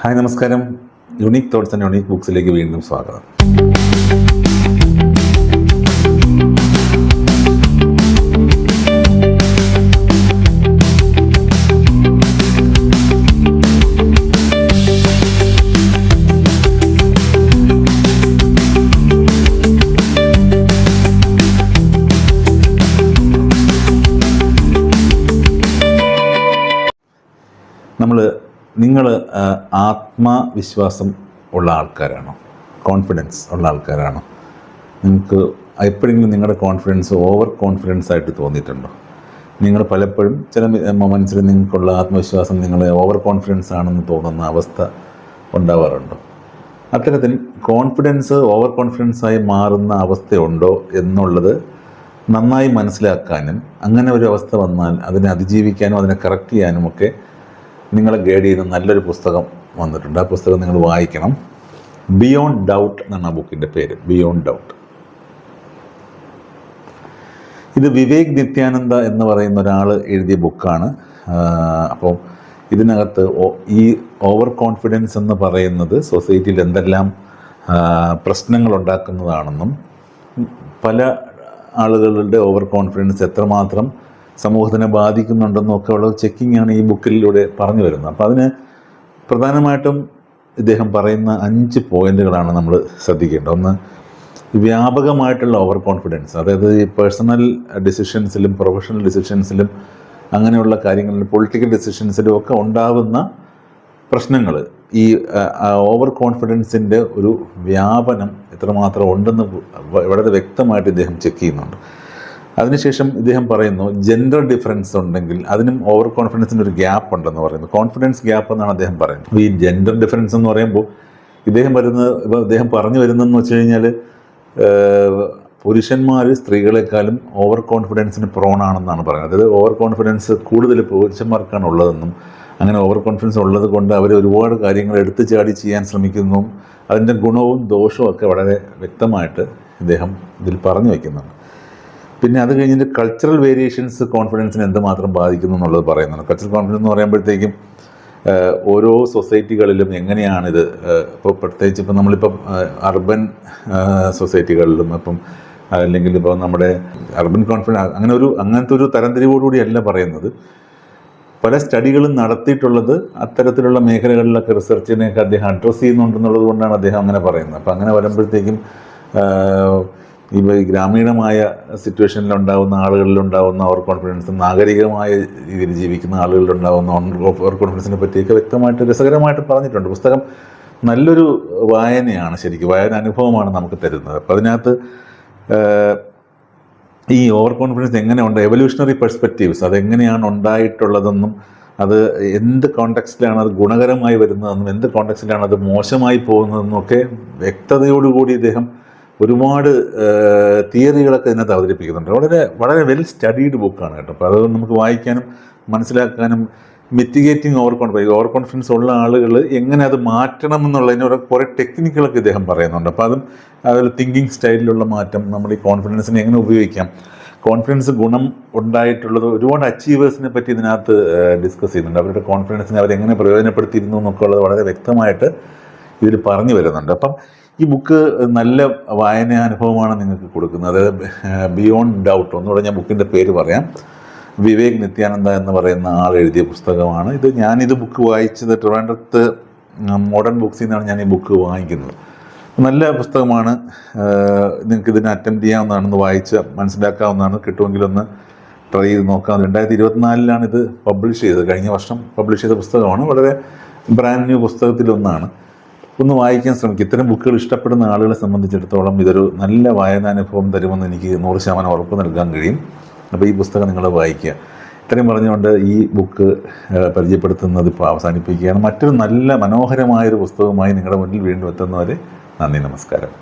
Hi നമസ്കാരം. Unique thoughts and unique ബുക്സിലേക്ക് വീണ്ടും സ്വാഗതം. നമ്മൾ നിങ്ങൾ ആത്മവിശ്വാസം ഉള്ള ആൾക്കാരാണോ? കോൺഫിഡൻസ് ഉള്ള ആൾക്കാരാണോ? നിങ്ങൾക്ക് എപ്പോഴെങ്കിലും നിങ്ങളുടെ കോൺഫിഡൻസ് ഓവർ കോൺഫിഡൻസ് ആയിട്ട് തോന്നിയിട്ടുണ്ടോ? നിങ്ങൾ പലപ്പോഴും ചില മൊമെൻസിൽ നിങ്ങൾക്കുള്ള ആത്മവിശ്വാസം നിങ്ങൾ ഓവർ കോൺഫിഡൻസ് ആണെന്ന് തോന്നുന്ന അവസ്ഥ ഉണ്ടാവാറുണ്ടോ? അത്തരത്തിൽ കോൺഫിഡൻസ് ഓവർ കോൺഫിഡൻസ് ആയി മാറുന്ന അവസ്ഥയുണ്ടോ എന്നുള്ളത് നന്നായി മനസ്സിലാക്കാനും അങ്ങനെ ഒരു അവസ്ഥ വന്നാൽ അതിനെ അതിജീവിക്കാനും അതിനെ കറക്റ്റ് ചെയ്യാനും ഒക്കെ നിങ്ങളെ ഗൈഡ് ചെയ്യുന്ന നല്ലൊരു പുസ്തകം വന്നിട്ടുണ്ട്. ആ പുസ്തകം നിങ്ങൾ വായിക്കണം. ബിയോണ്ട് ഡൗട്ട് എന്നാണ് ആ ബുക്കിന്റെ പേര്. ബിയോണ്ട് ഡൗട്ട് ഇത് വിവേക് നിത്യാനന്ദ എന്ന് പറയുന്ന ഒരാൾ എഴുതിയ ബുക്കാണ് അപ്പോൾ ഇതിനകത്ത് ഈ ഓവർ കോൺഫിഡൻസ് എന്ന് പറയുന്നത് സൊസൈറ്റിയിൽ എന്തെല്ലാം പ്രശ്നങ്ങൾ ഉണ്ടാക്കുന്നതാണെന്നും പല ആളുകളുടെ ഓവർ കോൺഫിഡൻസ് എത്രമാത്രം സമൂഹത്തിനെ ബാധിക്കുന്നുണ്ടെന്നും ഒക്കെയുള്ള ചെക്കിംഗ് ആണ് ഈ ബുക്കിലൂടെ പറഞ്ഞു വരുന്നത്. അപ്പോൾ അതിന് പ്രധാനമായിട്ടും ഇദ്ദേഹം പറയുന്ന അഞ്ച് പോയിന്റുകളാണ് നമ്മൾ ശ്രദ്ധിക്കേണ്ടത്. ഒന്ന് വ്യാപകമായിട്ടുള്ള ഓവർ കോൺഫിഡൻസ്. അതായത് ഈ പേഴ്സണൽ ഡിസിഷൻസിലും പ്രൊഫഷണൽ ഡിസിഷൻസിലും അങ്ങനെയുള്ള കാര്യങ്ങളിലും പൊളിറ്റിക്കൽ ഡിസിഷൻസിലും ഒക്കെ ഉണ്ടാകുന്ന പ്രശ്നങ്ങൾ. ഈ ഓവർ കോൺഫിഡൻസിന്റെ ഒരു വ്യാപനം എത്രമാത്രം ഉണ്ടെന്ന് വളരെ വ്യക്തമായിട്ട് ഇദ്ദേഹം ചെക്ക് ചെയ്യുന്നുണ്ട്. അതിനുശേഷം ഇദ്ദേഹം പറയുന്നു ജെൻഡർ ഡിഫറൻസ് ഉണ്ടെങ്കിൽ അതിനും ഓവർ കോൺഫിഡൻസിന്റെ ഒരു ഗ്യാപ്പ് ഉണ്ടെന്ന് പറയുന്നു. കോൺഫിഡൻസ് ഗ്യാപ്പ് എന്നാണ് അദ്ദേഹം പറയുന്നത്. ഈ ജെൻഡർ ഡിഫറൻസ് എന്ന് പറയുമ്പോൾ ഇദ്ദേഹം വരുന്നത് ഇപ്പോൾ ഇദ്ദേഹം പറഞ്ഞു വരുന്നതെന്ന് വെച്ച് കഴിഞ്ഞാൽ പുരുഷന്മാർ സ്ത്രീകളെക്കാളും ഓവർ കോൺഫിഡൻസിന് പ്രോണാണെന്നാണ് പറയുന്നത്. അതായത് ഓവർ കോൺഫിഡൻസ് കൂടുതൽ പുരുഷന്മാർക്കാണ് ഉള്ളതെന്നും അങ്ങനെ ഓവർ കോൺഫിഡൻസ് ഉള്ളത് കൊണ്ട് അവർ ഒരുപാട് കാര്യങ്ങൾ എടുത്തു ചാടി ചെയ്യാൻ ശ്രമിക്കുന്നു അതിന്റെ ഗുണവും ദോഷവും ഒക്കെ വളരെ വ്യക്തമായിട്ട് ഇദ്ദേഹം ഇതിൽ പറഞ്ഞു വയ്ക്കുന്നുണ്ട് പിന്നെ അത് കഴിഞ്ഞിട്ട് കൾച്ചറൽ വേരിയേഷൻസ് കോൺഫിഡൻസിനെ എന്തുമാത്രം ബാധിക്കുന്നു എന്നുള്ളത് പറയുന്നുണ്ട്. കൾച്ചറൽ കോൺഫിഡൻസ് എന്ന് പറയുമ്പോഴത്തേക്കും ഓരോ സൊസൈറ്റികളിലും എങ്ങനെയാണിത്? ഇപ്പോൾ പ്രത്യേകിച്ച് ഇപ്പം നമ്മളിപ്പം അർബൻ സൊസൈറ്റികളിലും ഇപ്പം അല്ലെങ്കിൽ ഇപ്പോൾ നമ്മുടെ അർബൻ കോൺഫിഡൻസ് അങ്ങനെ ഒരു അങ്ങനത്തെ ഒരു തരംതിരിവോടുകൂടിയല്ല പറയുന്നത്. പല സ്റ്റഡികളും നടത്തിയിട്ടുള്ളത് അത്തരത്തിലുള്ള മേഖലകളിലൊക്കെ റിസർച്ചിനെയൊക്കെ അദ്ദേഹം അഡ്രസ്സ് ചെയ്യുന്നുണ്ടെന്നുള്ളത് കൊണ്ടാണ് അദ്ദേഹം അങ്ങനെ പറയുന്നത്. അപ്പം അങ്ങനെ വരുമ്പോഴത്തേക്കും ഈ ഗ്രാമീണമായ സിറ്റുവേഷനിൽ ഉണ്ടാകുന്ന ആളുകളിലുണ്ടാകുന്ന ഓവർ കോൺഫിഡൻസ് നാഗരികമായ രീതിയിൽ ജീവിക്കുന്ന ആളുകളിലുണ്ടാകുന്ന ഓവർ കോൺഫിഡൻസിനെ പറ്റിയൊക്കെ വ്യക്തമായിട്ട് രസകരമായിട്ട് പറഞ്ഞിട്ടുണ്ട്. പുസ്തകം നല്ലൊരു വായനയാണ് ശരിക്കും. വായന അനുഭവമാണ് നമുക്ക് തരുന്നത്. അപ്പം അതിനകത്ത് ഈ ഓവർ കോൺഫിഡൻസ് എങ്ങനെ ഉണ്ട് എവല്യൂഷണറി പെർസ്പെക്റ്റീവ്സ് അതെങ്ങനെയാണ് ഉണ്ടായിട്ടുള്ളതെന്നും അത് എന്ത് കോണ്ടെക്സ്റ്റിലാണ് അത് ഗുണകരമായി വരുന്നതെന്നും എന്ത് കോണ്ടെക്സ്റ്റിലാണ് അത് മോശമായി പോകുന്നതെന്നും ഒക്കെ വ്യക്തതയോടുകൂടി ഇദ്ദേഹം ഒരുപാട് തിയറികളൊക്കെ ഇതിനകത്ത് അവതരിപ്പിക്കുന്നുണ്ട്. വളരെ വളരെ വെൽ സ്റ്റഡീഡ് ബുക്കാണ് കേട്ടോ. അപ്പോൾ അത് നമുക്ക് വായിക്കാനും മനസ്സിലാക്കാനും mitigating over confidence over confidence ഉള്ള ആളുകൾ എങ്ങനെ അത് മാറ്റണം എന്നുള്ളതിന് കുറേ ടെക്നിക്കുകളൊക്കെ ഇദ്ദേഹം പറയുന്നുണ്ട്. അപ്പോൾ അതും അതുപോലെ തിങ്കിങ് സ്റ്റൈലിലുള്ള മാറ്റം നമ്മുടെ ഈ കോൺഫിഡൻസിനെ എങ്ങനെ ഉപയോഗിക്കാം. കോൺഫിഡൻസ് ഗുണം ഉണ്ടായിട്ടുള്ളത് ഒരുപാട് അച്ചീവേഴ്സിനെ പറ്റി ഇതിനകത്ത് ഡിസ്കസ് ചെയ്യുന്നുണ്ട്. അവരുടെ കോൺഫിഡൻസിനെ അവരെങ്ങനെ പ്രയോജനപ്പെടുത്തിയിരുന്നു എന്നൊക്കെ ഉള്ളത് വളരെ വ്യക്തമായിട്ട് ഇതിൽ പറഞ്ഞു വരുന്നുണ്ട്. അപ്പം ഈ ബുക്ക് നല്ല വായന അനുഭവമാണ് നിങ്ങൾക്ക് കൊടുക്കുന്നത്. അതായത് ബിയോണ്ട് ഡൗട്ട് ഒന്നുകൂടെ ഞാൻ ബുക്കിന്റെ പേര് പറയാം. വിവേക് നിത്യാനന്ദ എന്ന് പറയുന്ന ആൾ എഴുതിയ പുസ്തകമാണ്. ഇത് ഞാനിത് ബുക്ക് വായിച്ചത് ട്രിവാൻഡ്രത്ത് മോഡേൺ ബുക്സിൽ നിന്നാണ് ഞാൻ ഈ ബുക്ക് വാങ്ങിക്കുന്നത്. നല്ല പുസ്തകമാണ്. നിങ്ങൾക്ക് ഇതിനെ അറ്റംപ്റ്റ് ചെയ്യാവുന്നതാണെന്ന് വായിച്ച് മനസ്സിലാക്കാവുന്നതാണ്. കിട്ടുമെങ്കിലൊന്ന് ട്രൈ ചെയ്ത് നോക്കാം. രണ്ടായിരത്തി ഇരുപത്തിനാലിലാണ് ഇത് പബ്ലിഷ് ചെയ്തത്. കഴിഞ്ഞ വർഷം പബ്ലിഷ് ചെയ്ത പുസ്തകമാണ്. വളരെ ബ്രാൻഡ് ന്യൂ പുസ്തകത്തിലൊന്നാണ്. ഒന്ന് വായിക്കാൻ ശ്രമിക്കും. ഇത്തരം ബുക്കുകൾ ഇഷ്ടപ്പെടുന്ന ആളുകളെ സംബന്ധിച്ചിടത്തോളം ഇതൊരു നല്ല വായനാനുഭവം തരുമെന്ന് എനിക്ക് നൂറ് ശതമാനം ഉറപ്പ് നൽകാൻ കഴിയും. അപ്പോൾ ഈ പുസ്തകം നിങ്ങൾ വായിക്കുക. ഇത്രയും പറഞ്ഞുകൊണ്ട് ഈ ബുക്ക് പരിചയപ്പെടുത്തുന്നത് ഇപ്പോൾ അവസാനിപ്പിക്കുകയാണ്. മറ്റൊരു നല്ല മനോഹരമായൊരു പുസ്തകവുമായി നിങ്ങളുടെ മുന്നിൽ വീണ്ടും എത്തുന്നവരെ നന്ദി നമസ്കാരം.